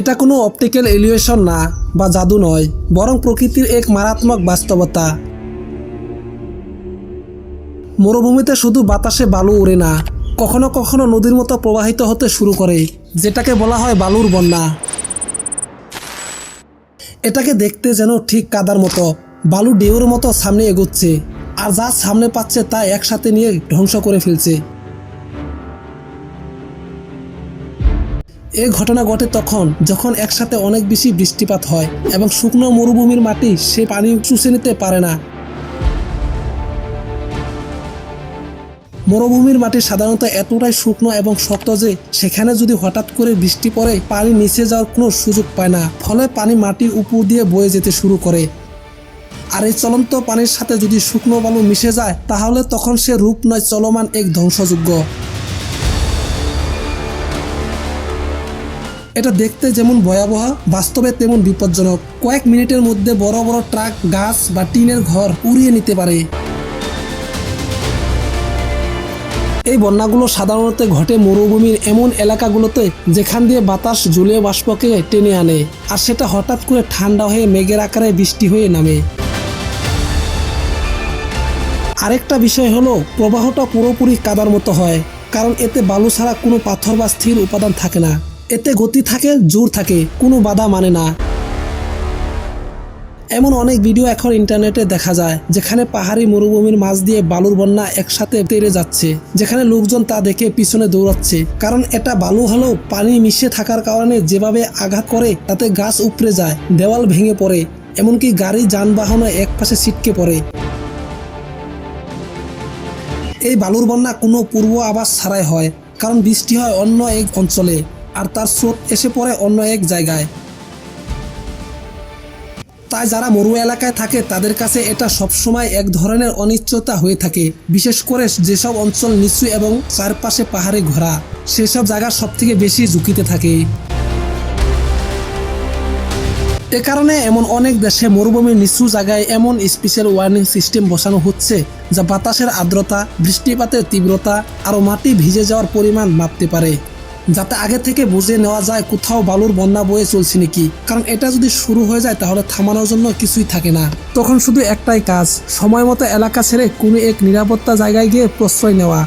এটা কোনো optical illusion না বা জাদু নয়, বরং প্রকৃতির এক মারাত্মক বাস্তবতা। মরুভূমিতে শুধু বাতাসে বালু উড়ে না, কখনো কখনো নদীর মতো প্রবাহিত হতে শুরু করে, যেটাকে বলা হয় বালুর বন্যা। এটাকে দেখতে যেন ঠিক কাদার মতো, বালু ডেউর মতো সামনে এগোচ্ছে, আর যা সামনে পাচ্ছে তা একসাথে নিয়ে ধ্বংস করে ফেলছে। এই ঘটনা ঘটে তখন, যখন একসাথে অনেক বেশি বৃষ্টিপাত হয় এবং শুকনো মরুভূমির মাটি সে পানি চুষে নিতে পারে না। মরুভূমির মাটি সাধারণত এতটাই শুকনো এবং শক্ত যে সেখানে যদি হঠাৎ করে বৃষ্টি পড়ে, পানি নিচে যাওয়ার কোনো সুযোগ পায় না। ফলে পানি মাটির উপর দিয়ে বয়ে যেতে শুরু করে। আর এই চলন্ত পানির সাথে যদি শুকনো বালু মিশে যায়, তাহলে তখন সে রূপ নয় চলমান এক ধ্বংসযোগ্য এটা দেখতে যেমন ভয়াবহ, বাস্তবে তেমন বিপজ্জনক। কয়েক মিনিটের মধ্যে বড় বড় ট্রাক, গাছ বা টিনের ঘর উড়িয়ে নিতে পারে। এই বন্যাগুলো সাধারণত ঘটে মরুভূমির এমন এলাকাগুলোতে, যেখান দিয়ে বাতাস জলীয় বাষ্পকে টেনে আনে, আর সেটা হঠাৎ করে ঠান্ডা হয়ে মেঘের আকারে বৃষ্টি হয়ে নামে। আরেকটা বিষয় হলো, প্রবাহটা পুরোপুরি কাদার মতো হয়, কারণ এতে বালু ছাড়া কোনো পাথর বা স্থির উপাদান থাকে না। এতে গতি থাকে, জোর থাকে, কোনো বাধা মানে না। এমন অনেক ভিডিও এখন ইন্টারনেটে দেখা যায়, যেখানে পাহাড়ি মরুভূমির মাঝ দিয়ে বালুর বন্যা একসাথে তেড়ে যাচ্ছে, যেখানে লোকজন তা দেখে পিছনে দৌড়াচ্ছে। কারণ এটা বালু হলেও পানি মিশে থাকার কারণে যেভাবে আঘাত করে, তাতে গাছ উপড়ে যায়, দেওয়াল ভেঙে পড়ে, এমনকি গাড়ি, যানবাহনও এক পাশে ছিটকে পড়ে। এই বালুর বন্যা কোনো পূর্ব আবাস ছাড়াই হয়, কারণ বৃষ্টি হয় অন্য এক অঞ্চলে। আর তার স্রোত এসে পড়ে অন্য এক জায়গায়। তাই যারা মরু এলাকায় থাকে, তাদের কাছে এটা সবসময় এক ধরনের অনিশ্চয়তা হয়ে থাকে। বিশেষ করে যেসব অঞ্চল নিচু এবং চারপাশে পাহাড়ে ঘোরা, সেসব জায়গা সব থেকে বেশি ঝুঁকিতে থাকে। এ কারণে এমন অনেক দেশে মরুভূমির নিচু জায়গায় এমন স্পেশাল ওয়ার্নিং সিস্টেম বসানো হচ্ছে, যা বাতাসের আর্দ্রতা, বৃষ্টিপাতের তীব্রতা, আরও মাটি ভিজে যাওয়ার পরিমাণ মাপতে পারে। যাতে আগে থেকে বুঝে নেওয়া যায় কোথাও বালুর বন্যা বয়ে চলছে নাকি। কারণ এটা যদি শুরু হয়ে যায় তাহলে থামানোর জন্য কিছুই থাকে না। তখন শুধু একটাই কাজ, সময় মতো এলাকা ছেড়ে কোনো এক নিরাপত্তা জায়গায় গিয়ে প্রশ্রয় নেওয়া।